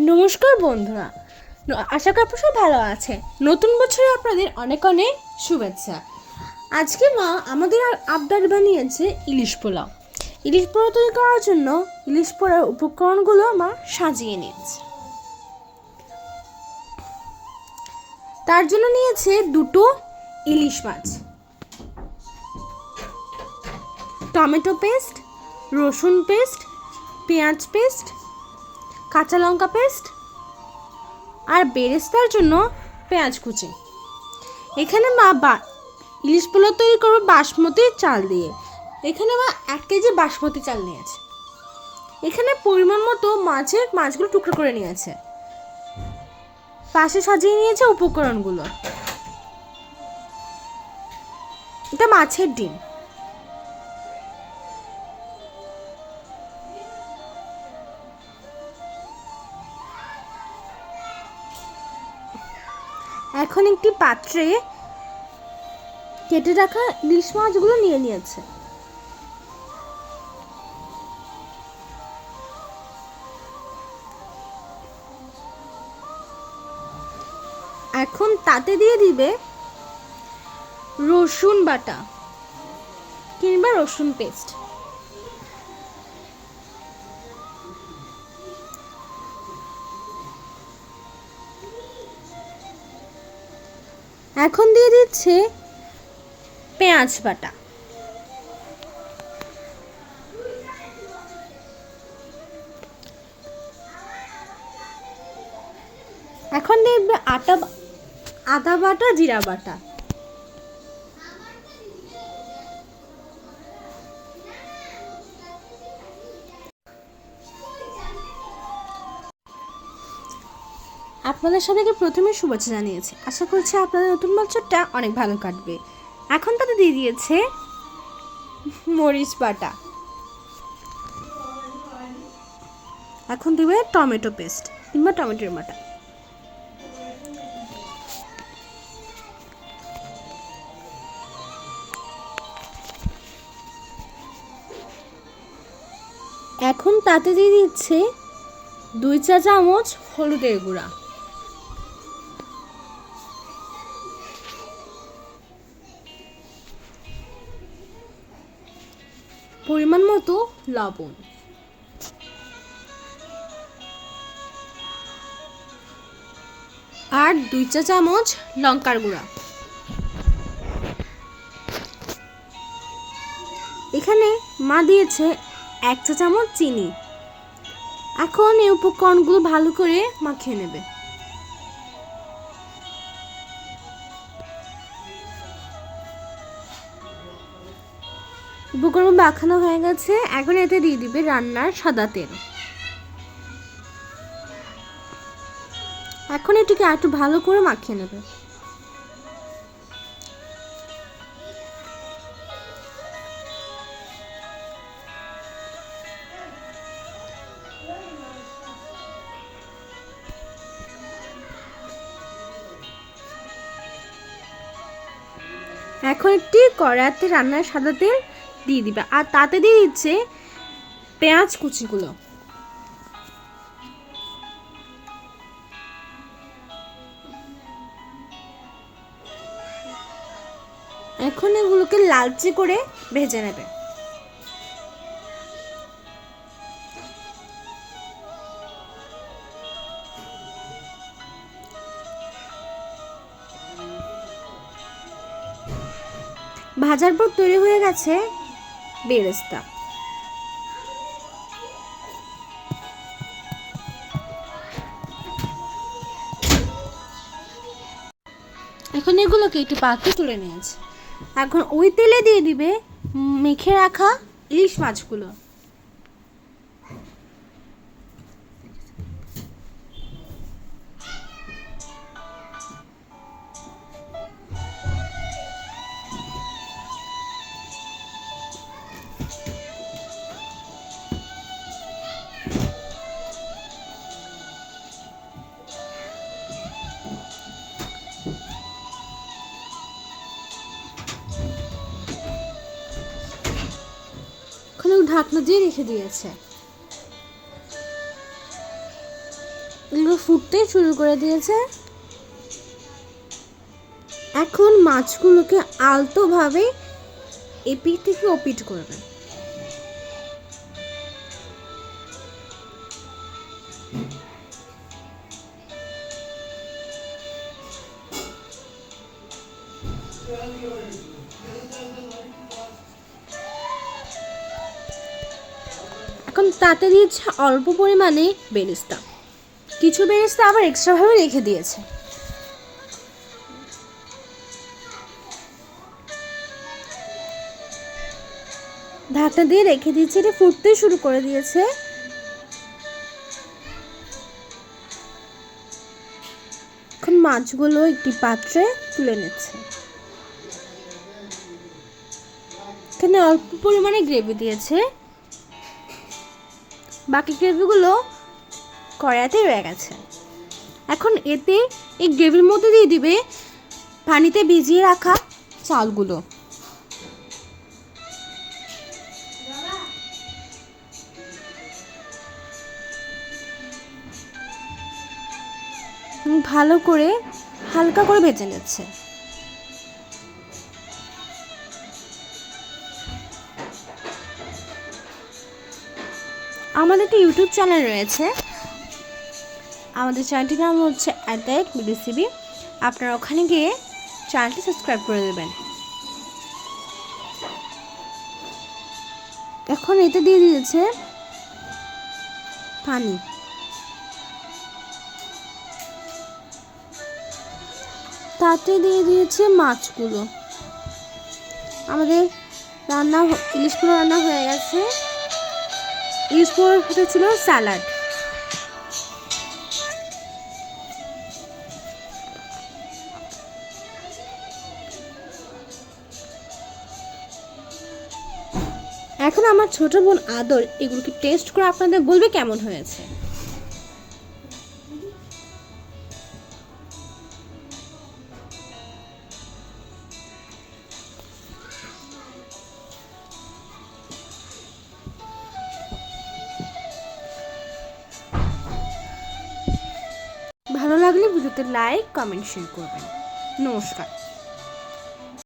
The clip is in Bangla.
নমস্কার বন্ধুরা। আশা করি আপনারা ভালো আছে। নতুন বছরে আপনাদের অনেক অনেক শুভেচ্ছা। আজকে মা আমাদের আবদার বানিয়েছে ইলিশ পোলাও। ইলিশ পোলাও তৈরি করার জন্য ইলিশ পোলার উপকরণগুলো মা সাজিয়ে নিয়েছে। তার জন্য নিয়েছে দুটো ইলিশ মাছ। টমেটো পেস্ট, রসুন পেস্ট, পেঁয়াজ পেস্ট কাঁচা লঙ্কা পেস্ট আর বেরেস্তার জন্য পেঁয়াজ কুচি। এখানে মা বা ইলিশ পোলাও তৈরি করব বাসমতি চাল দিয়ে। এখানে মা এক কেজি বাসমতি চাল নিয়েছে। এখানে পরিমাণ মতো মাছের মাছগুলো টুকরো করে নিয়েছে। পাশে সাজিয়ে নিয়েছে উপকরণগুলো। এটা মাছের ডিম। এখন একটি পাত্রে কেটে রাখা ইলিশ মাছগুলো নিয়ে নিয়েছে। এখন তাতে দিয়ে দিবে রসুন বাটা কিংবা রসুন পেস্ট। এখন দিয়ে দিচ্ছে পেঁয়াজ বাটা। এখন দেখবে আটা আদা বাটা জিরা বাটা। আপনাদের সবাইকে প্রথমে শুভেচ্ছা জানিয়েছি। আশা করছি আপনাদের নতুন বছরটা অনেক ভালো কাটবে। এখন তাতে দিয়ে দিয়েছে মরিচ বাটা। এখন দিবে টমেটো পেস্ট কিংবা টমেটোর বাটা। এখন তাতে দিয়ে দিচ্ছে দুই চা চামচ হলুদের গুঁড়া। পরিমাণ মতো লবণ। আর দুই চা চামচ লঙ্কার গুঁড়া। এখানে মা দিয়েছে এক চা চামচ চিনি। এখন এই উপকরণগুলো ভালো করে মাখিয়ে নেবে। উপকরণ মাখানো হয়ে গেছে। এখন এতে দিয়ে দিবে রান্নার সাদা তেল। এখন এটিকে একটু ভালো করে মাখিয়ে নেবে। এখন একটি কড়াইতে রান্নার সাদা তেল দিয়ে দিবে। আর তাতে দিয়ে দিচ্ছে পেঁয়াজ কুচিগুলো। এখন এগুলোকে লালচে করে ভেজে নেবে। ভাজার পর তৈরি হয়ে গেছে বেরেস্তা। এখন এগুলোকে একটু পাত্রে তুলে নিয়েছে। এখন ওই তেলে দিয়ে দিবে মেখে রাখা ইলিশ মাছগুলো। ঢাকনা দিয়ে রেখে দিয়েছে। এগুলো ফুটতে শুরু করে দিয়েছে। এখন মাছগুলোকে আলতোভাবে এপিট থেকে ওপিট করবে। এখন তাতে দিয়েছে অল্প পরিমাণে বেরেস্তা। কিছু বেরেস্তা আবার এক্সট্রাভাবে রেখে দিয়েছে। ঢাকনা দিয়ে রেখে দিয়েছে, এটা ফুটতে শুরু করে দিয়েছে। এখন মাছগুলো একটি পাত্রে তুলে নিচ্ছে। এখানে অল্প পরিমাণে গ্রেভি দিয়েছে। বাকি গ্রেভিগুলো কড়াইতে রয়ে গেছে। এখন এতে এই গ্রেভির মধ্যে দিয়ে দিবে পানিতে ভিজিয়ে রাখা চালগুলো। ভালো করে হালকা করে ভেজে নিচ্ছে। আমাদের একটা ইউটিউব চ্যানেল রয়েছে। আমাদের চ্যানেলটির নাম হচ্ছে অ্যাটাক রেসিপি আপনারা ওখানে গিয়ে চ্যানেলটি সাবস্ক্রাইব করে দেবেন। এখন এতে দিয়ে দিয়েছে পানি। তাতে দিয়ে দিয়েছে মাছগুলো। আমাদের রান্না হ- ইলিশ পোড়া রান্না হয়ে গেছে। পোড়ার সাথে ছিল স্যালাড। এখন আমার ছোট বোন আদর এগুলোকে টেস্ট করে আপনাদের বলবে কেমন হয়েছে? লাগলে ভিডিওতে লাইক কমেন্ট শেয়ার করবেন। নমস্কার।